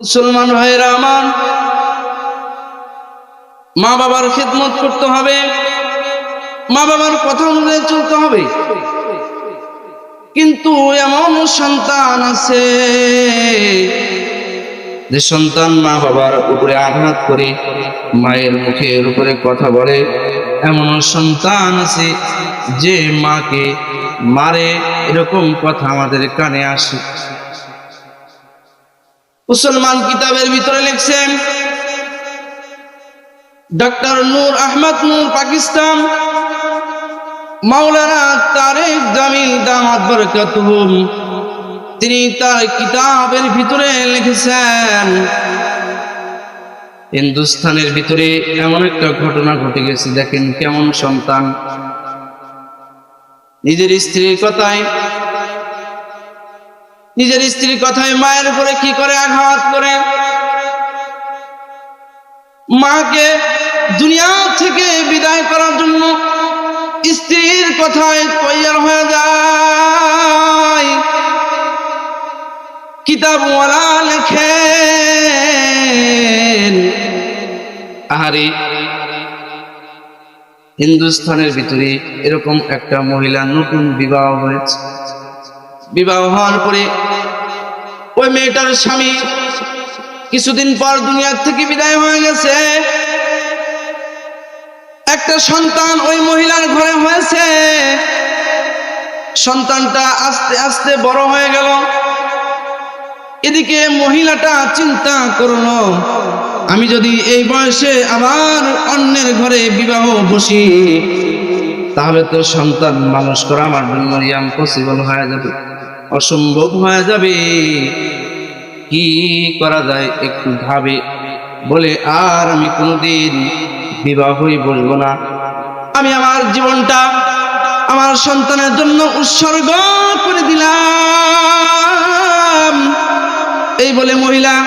মুসলমান ভাইয়েরা আমার, মা বাবার খেদমত করতে হবে, মা বাবার কথা অনুযায়ী চলতে হবে। কিন্তু এমন সন্তান আছে যে সন্তান মা বাবার উপরে আঘাত করে, মায়ের মুখের উপরে কথা বলে। এমন সন্তান আছে যে মাকে মারে, এরকম কথা আমাদের কানে আসে। মুসলমান কিতাবের ভিতরে লিখছেন ডক্টর নূর আহমদ নূর পাকিস্তান, মাওলানা তারেক জামিল দামাত বরকাতুহুম, তিনি তার কিতাবের ভিতরে লিখেছেন হিন্দুস্তানের ভিতরে এমন একটা ঘটনা ঘটে গেছে, দেখেন কেমন সন্তান। নিজের স্ত্রীর কথায় নিজের স্ত্রীর কথায় মায়ের উপরে কি করে আঘাত করে? মাকে দুনিয়া থেকে বিদায় করার জন্য স্ত্রীর কথায় তৈয়ার হয়ে যায়। কিতাবওয়ালা লেখেন, আহারে, হিন্দুস্থানের ভিতরে এরকম একটা মহিলা নতুন বিবাহ হয়েছে। বিবাহ হওয়ার পরে ওই মেয়েটার স্বামী কিছুদিন পর দুনিয়ার থেকে বিদায় হয়ে গেছে। একটা সন্তান ওই মহিলার ঘরে হয়েছে। সন্তানটা আস্তে আস্তে বড় হয়ে গেল। এদিকে মহিলাটা চিন্তা করল, আমি যদি এই বয়সে আবার অন্যের ঘরে বিবাহ বসি, তাহলে তো সন্তান মানুষ করা আমার জন্য পসিবল হয়ে যাবে। অসম্ভব হয়ে যাবে। কি করা যায় একটু ভাবে। বলে, আর আমি কোনোদিন বিবাহই বলব না। আমি আমার জীবনটা আমার সন্তানের জন্য উৎসর্গ করে দিলাম। এই বলে মহিলা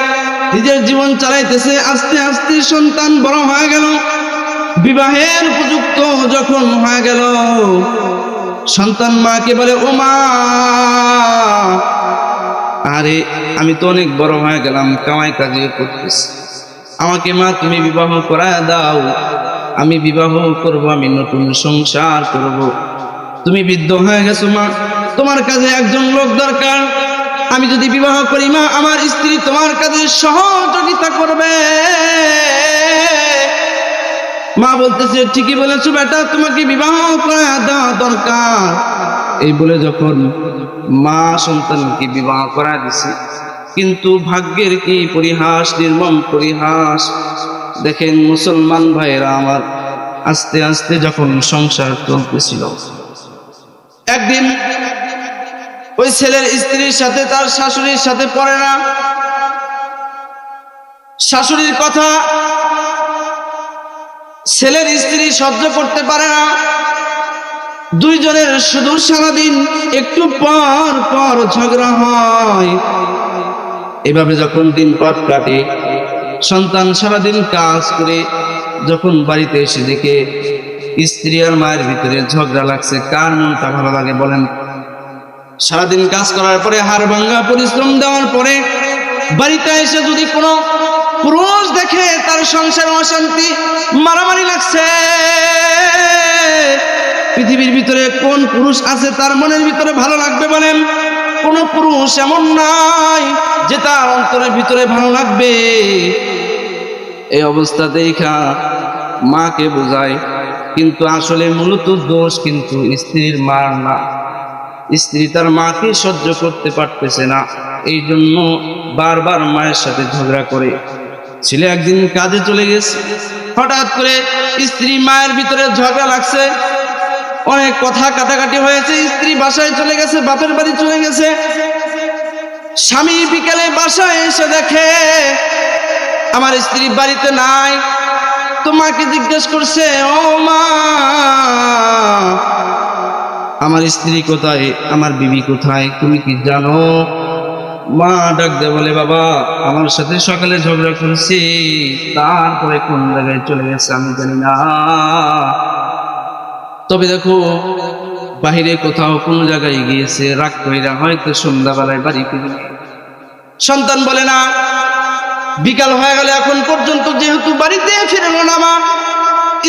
নিজের জীবন চালাইতেছে। আস্তে আস্তে সন্তান বড় হয়ে গেল। বিবাহের উপযুক্ত যখন হয়ে গেল সন্তান মাকে বলে, ও মা! আরে, আমি তো অনেক বড় হয়ে গেলাম, কামাই কাজে করতেছি। আমাকে মা, তুমি বিবাহ করায় দাও। আমি বিবাহ করব, আমি নতুন সংসার করব। তুমি বৃদ্ধ হয়ে গেছো, মা। তোমার কাছে একজন লোক দরকার। আমি যদি বিবাহ করি, মা, আমার স্ত্রী তোমার কাছে সহযোগিতা করবে। মা বলতেছে, ঠিকই বলেছ বেটা, তোমাকে বিবাহ করা দেওয়া দরকার। এই বলে যখন মা সন্তানকে বিবাহ করা দিছে, কিন্তু ভাগ্যের কি পরিহাস, নির্মম পরিহাস? দেখেন, মুসলমান ভাইয়েরা আমার আস্তে আস্তে যখন সংসার চলতেছিল, একদিন ওই ছেলের স্ত্রীর সাথে তার শাশুড়ির সাথে পড়ে না। শাশুড়ির কথা ছেলের স্ত্রী সহ্য করতে পারে না। দুইজনের শুধু সারাদিন একটু পর পর ঝগড়া হয়। এভাবে যখন দিন পথ কাটে, সন্তান সারাদিন কাজ করে, যখন বাড়িতে এসে দেখে স্ত্রী আর মায়ের ভিতরে ঝগড়া লাগছে, কার মনটা ভালো লাগে বলেন? সারাদিন কাজ করার পরে হাড় ভাঙ্গা, পরিশ্রম দেওয়ার পরে বাড়িতে এসে যদি কোনো পুরুষ দেখে তার সংসার অশান্তি, মারামারি লাগছে। পৃথিবীর ভিতরে কোন পুরুষ আছে তার মনের ভিতরে ভালো লাগবে বলেন? কোন পুরুষ এমন নাই যে তার অন্তরের ভিতরে ভালো লাগবে। এই অবস্থা দেখা মাকে বোঝায়, কিন্তু আসলে মূলত দোষ কিন্তু স্ত্রীর মার না। স্ত্রী তার মাকে সহ্য করতে পারতেছে না এই জন্য বারবার মায়ের সাথে ঝগড়া করে। ছেলে একদিন কাজে চলে গেছে। হঠাৎ করে স্ত্রী মায়ের ভিতরে ঝগড়া লাগছে। অনেক কথা কাটাকাটি হয়েছে। স্ত্রী বাসায় চলে গেছে, বাপের বাড়ি চলে গেছে। স্বামী বিকেলে বাসায় এসে দেখে, আমার স্ত্রী বাড়িতে নাই। তোমাকে জিজ্ঞেস করছে, ও মা, আমার স্ত্রী কোথায়? আমার বিবি কোথায়? তুমি কি জানো? মা ডাক দে বলে, বাবা, আমার সাথে সকালে ঝগড়া করেছি, তারপরে কোন জায়গায় চলে গেছে আমি জানি না। তবে দেখো, বাহিরে কোথাও কোনো জায়গায় গিয়েছে, রাগ কইরা হয়তো সন্ধ্যাবেলায় বাড়ি ফিরে সন্তান বলে, না, বিকাল হয়ে গেল, এখন পর্যন্ত যেহেতু বাড়িতে ফিরে না মা,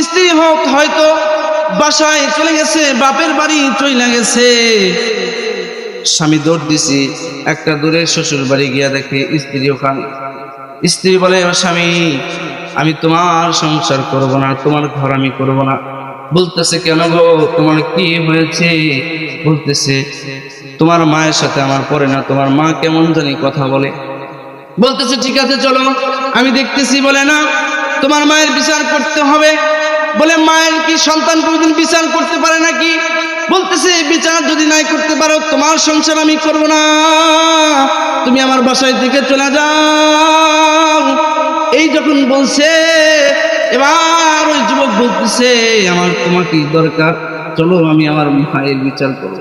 স্ত্রী হোক হয়তো বাসায় চলে গেছে, বাপের বাড়ি চলে গেছে। স্বামী দৌড় দিছি, একটা দূরে শ্বশুর বাড়ি গিয়া দেখে স্ত্রী ওখানে। স্ত্রী বলে, "ও স্বামী, আমি তোমার সংসার করব না, তোমার ঘর আমি করব না। বলতেছে, কেন গো, তোমার কি হয়েছে? বলতেছে, তোমার মায়ের সাথে আমার পরে না, তোমার মা কেমন জানি কথা বলে। বলতেছে, ঠিক আছে, চলো। আমি দেখতেছি, বলে, না, তোমার মায়ের বিচার করতে হবে। বলে, মায়ের কি সন্তান কোনোদিন বিচার করতে পারে নাকি? বলতেছে, বিচার যদি নাই করতে পারো, তোমার সংসার আমি করব না। তুমি আমার বাসায় থেকে চলে যাও। এই যখন বলছে, এবার ওই যুবক বলতেছে, আমার তোমাকে দরকার। চলো আমি আমার মায়ের বিচার করব।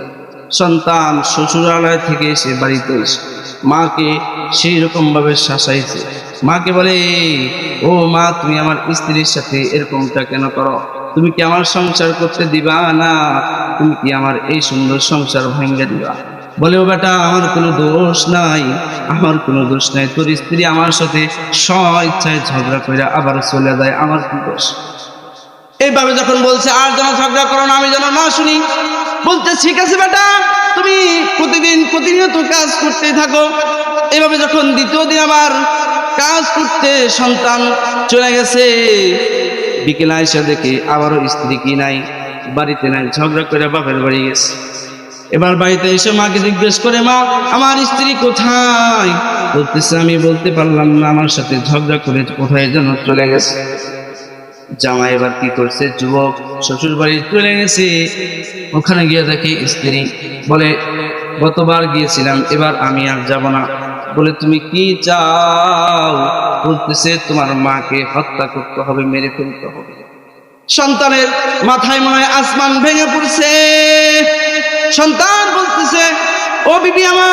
সন্তান শ্বশুরালয় থেকে এসে বাড়িতে এসে মাকে সেই রকম ভাবে শাসাইছে। মাকে বলে, ও মা, তুমি আমার স্ত্রীর সাথে এরকমটা কেন করো? তুমি কি আমার সংসার করতে দিবা? না, তুমি কি আমার এই সুন্দর সংসার ভেঙে দিবা? বলে ও বেটা, আমার কোনো দোষ নাই, আমার কোনো দোষ নাই। তোর স্ত্রী আমার সাথে স্ব ইচ্ছায় ঝগড়া করে আবার চলে যায়, আমার কি দোষ? এইভাবে যখন বলছে, আর যেন ঝগড়া করো না, আমি যেন না শুনি। বলতে, ঠিক আছে বেটা, তুমি প্রতিদিন প্রতিনিয়ত কাজ করতে থাকো। এইভাবে যখন দ্বিতীয় দিন আবার কাজ করতে সন্তান চলে গেছে বিকেলে আইসা দেখে আবারও স্ত্রী কি নাই, বাড়িতে নাই, ঝগড়া করে বাপের বাড়ি গেছে। এবার বাড়িতে এসে মাকে জিজ্ঞেস করে, মা, আমার স্ত্রী কোথায়? বলতেছে, আমি বলতে পারলাম না, আমার সাথে ঝগড়া করে কোথায় যেন চলে গেছে। জামাই এবার কি করছে, যুবক শ্বশুর বাড়ি চলে গেছে। ওখানে গিয়ে দেখি স্ত্রী বলে, গতবার গিয়েছিলাম, এবার আমি আর যাব না। বলে, তুমি কি চাও? বলতেছে, তোমার মাকে হত্যা করতে হবে, মেরে ফেলতে হবে। সন্তানের মাথায় মনে আসমান ভেঙে পড়ছে। সন্তান বলতেছে, ও বিবি আমার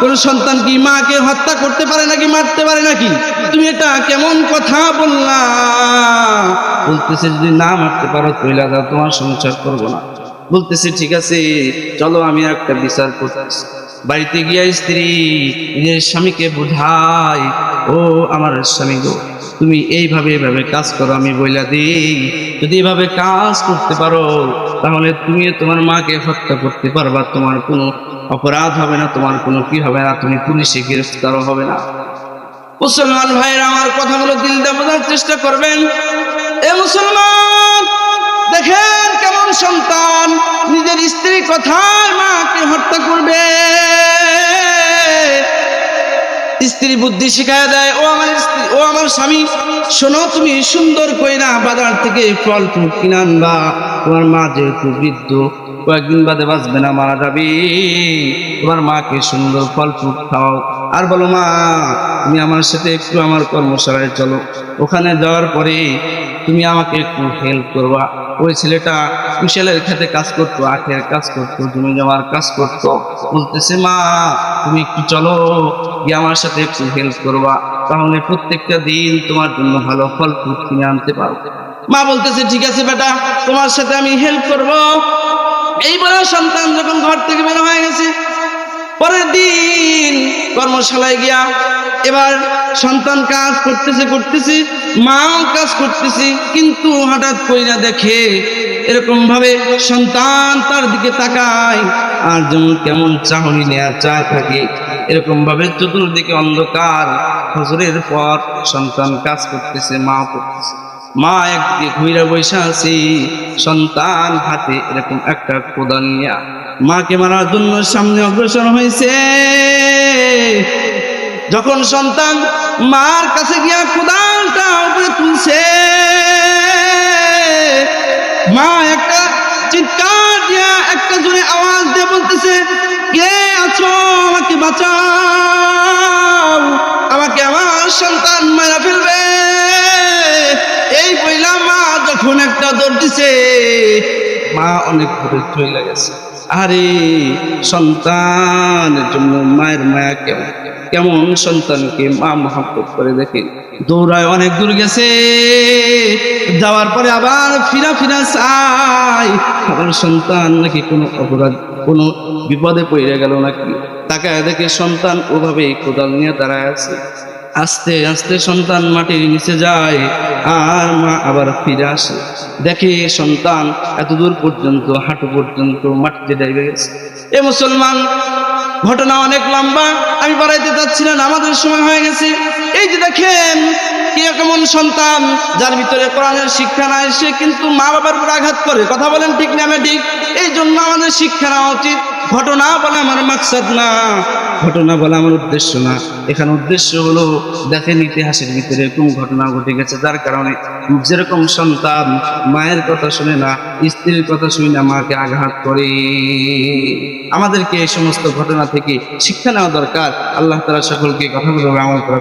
কোন সন্তান কি মাকে হত্যা করতে পারে নাকি, মারতে পারে নাকি? তুমি এটা কেমন কথা বললা? বলতেছে, যদি না মারতে পারো তৈলা দাও তোমার সংসার করব না। বলতেছে, ঠিক আছে, চলো, আমি একটা বিচার করতেছি। বাড়িতে গিয়া স্ত্রী নিজের স্বামীকে বোঝায়, ও আমার স্বামী গো, তুমি এইভাবে এইভাবে কাজ করো, আমি বইলা দিই। যদি এইভাবে কাজ করতে পারো, তাহলে তুমি তোমার মাকে হত্যা করতে পারবা। তোমার কোনো অপরাধ হবে না, তোমার কোনো কি হবে না, তুমি পুলিশে গ্রেফতারও হবে না। মুসলমান ভাইয়ের, আমার কথাগুলো দিল বোঝার চেষ্টা করবেন। এ মুসলমান, দেখেন কেমন সন্তান নিজের স্ত্রী কথায় মাকে হত্যা করবে। স্ত্রী বুদ্ধি শিখায় দেয়, ও আমার স্ত্রী, ও আমার স্বামী, শোনো তুমি সুন্দর কইরা বাজার থেকে ফল ফুল কিনে আনবা। তোমার মা যেহেতু বৃদ্ধ, কয়েকদিন বাদে বাঁচবে না, মারা যাবে। তোমার মাকে সুন্দর ফল ফুল খাও আর বলো মা, তুমি আমার সাথে একটু আমার কর্মশালায় চলো। ওখানে যাওয়ার পরে তুমি আমাকে একটু হেল্প করবা। ওই ছেলেটা কুশেলের খেতে কাজ করতো, আখের কাজ করতো, জমি জমার কাজ করতো। বলতেছে, মা, তুমি একটু চলো, গিয়ে আমার সাথে একটু হেল্প করবা। তাহলে প্রত্যেকটা দিন তোমার জন্য ভালো ফল ফুল কিনে আনতে পারো মা বলতেছে, ঠিক আছে বেটা, তোমার সাথে আমি হেল্প করব। এই বলে সন্তান যখন ঘর থেকে বের হয়ে গেছে, পরের দিন কর্মশালায় গিয়া এবার সন্তান কাজ করতেছে করতেছে, মাও কাজ করতেছে, কিন্তু হঠাৎ কইরা দেখে এরকম ভাবে সন্তান তার দিকে তাকায়। আর যেমন কেমন চাহনি নেয়া চা থাকে, এরকম ভাবে চতুর্দিকে অন্ধকার। হজরের পর সন্তান কাজ করতেছে, মা করতেছে। মা একদিকে ঘুরে বসে আছি, সন্তান হাতে এরকম একটা কোদাল নিয়ে। মাকে মারার জন্য সামনে অগ্রসর হয়েছে যখন সন্তান মার কাছে গিয়া কোদালটা উপরে তুলছে, মা একটা চিৎকার দিয়া একটা জোরে আওয়াজ দিয়ে বলতেছে, কে আছো? আমাকে বাঁচাও। আমাকে আমার সন্তান মারা ফেলবে। এই বইলা মা যখন একটা দৌড় দিছে, মা অনেক দূরে চলে গেছে। আরে, সন্তানের জন্য মায়ের মায়া কেমন? কেমন সন্তানকে মা মহাব্বত করে দেখে। দৌড়ায় অনেক দূর গেছে। যাওয়ার পরে আবার ফিরা ফিরা চাই আমার সন্তান নাকি কোনো অপরাধ, কোনো বিপদে পড়ে গেল নাকি? তাকায় দেখে সন্তান ওভাবেই কোদাল নিয়ে দাঁড়ায় আছে। আস্তে আস্তে সন্তান মাটির নিচে যায়, আর মা আবার ফিরে আসে। দেখে সন্তান এত দূর পর্যন্ত, হাঁটু পর্যন্ত মাটিতে ডেবে গেছে। এ মুসলমান ঘটনা অনেক লম্বা। আমি বাড়াইতে চাচ্ছি না আমাদের সময় হয়ে গেছে। এই যে দেখেন কেমন সন্তান, যার ভিতরে কোরআনের শিক্ষা নাই, সে কিন্তু মা বাবার উপর আঘাত করে। কথা বলেন ঠিক না ঠিক? এই জন্য আমাদের শিক্ষা নেওয়া উচিত। ঘটনা বলে আমার মাকসাদ না, ঘটনা বলে আমার উদ্দেশ্য না। এখানে উদ্দেশ্য হলো, দেখেন ইতিহাসের ভিতরে এরকম ঘটনা ঘটে গেছে, যার কারণে যেরকম সন্তান মায়ের কথা শুনে না, স্ত্রীর কথা শুনে না, মাকে আঘাত করে। আমাদেরকে এই সমস্ত ঘটনা থেকে শিক্ষা নেওয়া দরকার। আল্লাহ তালা সকলকে কথাগুলো আমল করা